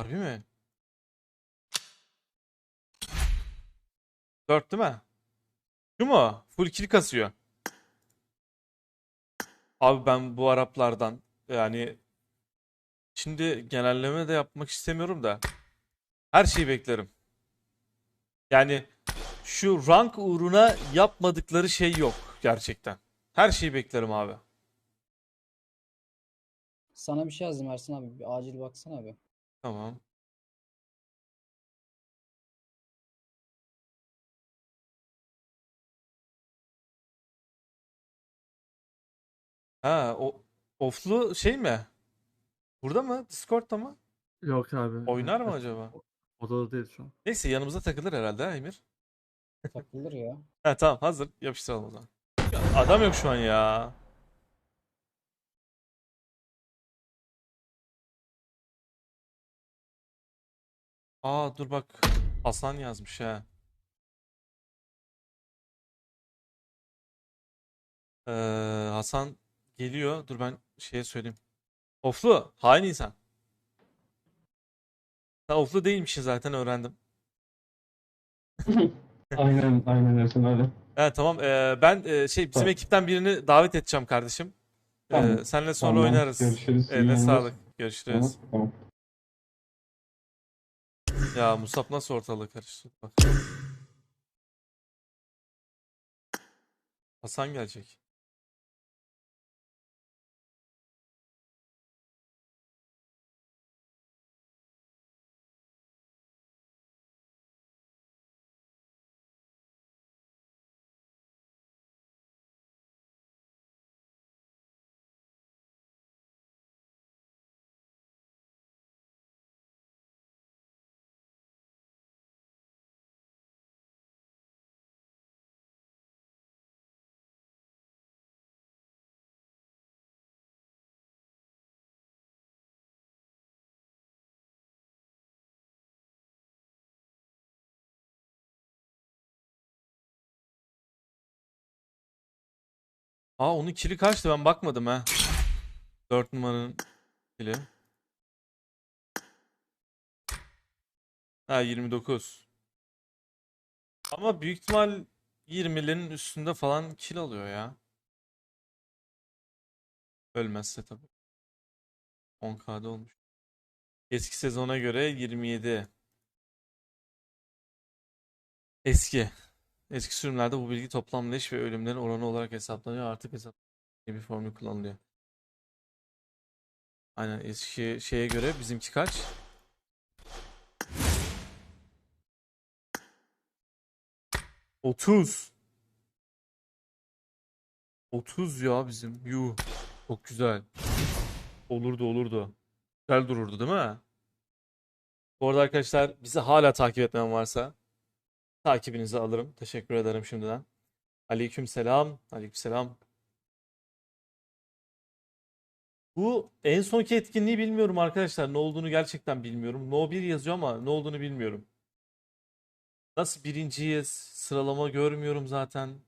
Harbi mi? 4 değil mi? Şu mu? Full kill kasıyor. Abi ben bu Araplardan yani şimdi genelleme de yapmak istemiyorum da her şeyi beklerim. Yani şu rank uğruna yapmadıkları şey yok gerçekten. Her şeyi beklerim abi. Sana bir şey yazdım Ersin abi. Bir acil baksana abi. Tamam. Ha, o oflu şey mi? Burada mı? Discord'da mı? Yok abi. Oynar mı acaba? Odada değil şu an. Neyse yanımıza takılır herhalde ha Emir. Takılır ya. Ha tamam hazır. Yapıştıralım o zaman. Ya, adam yok şu an ya. Aa dur bak. Hasan yazmış ha. Ee, Hasan geliyor. Dur ben şeye söyleyeyim. Oflu. Hain insan. Sen oflu değilmişsin zaten öğrendim. Aynen, aynen Ersin öyle. Evet tamam. Ee, ben e, şey bizim Tamam. ekipten birini davet edeceğim kardeşim. Ee, Tamam. seninle sonra Tamam, oynarız. görüşürüz, iyi Eline sağlık. Görüşürüz. Tamam, tamam. Ya Musab nasıl ortalığı karıştırdı. Hasan gelecek. Aa onun kili kaçtı ben bakmadım ha. 4 numaranın kili. Ha 29. Ama büyük ihtimal 20'lerin üstünde falan kill alıyor ya. Ölmezse tabii. 10k'da olmuş. Eski sezona göre 27. Eski. Eski sürümlerde bu bilgi toplam leş ve ölümlerin oranı olarak hesaplanıyor. Artık hesap bir formül kullanılıyor. Aynen eski şeye göre bizimki kaç? Otuz. 30 ya bizim. Yuh. Çok güzel. Olurdu olurdu. Güzel dururdu değil mi? Bu arada arkadaşlar bizi hala takip etmeyen varsa takibinizi alırım. Teşekkür ederim şimdiden. Aleyküm selam. Aleyküm selam. Bu en sonki etkinliği bilmiyorum arkadaşlar. Ne olduğunu gerçekten bilmiyorum. No 1 yazıyor ama ne olduğunu bilmiyorum. Nasıl birinciyiz? Sıralama görmüyorum zaten.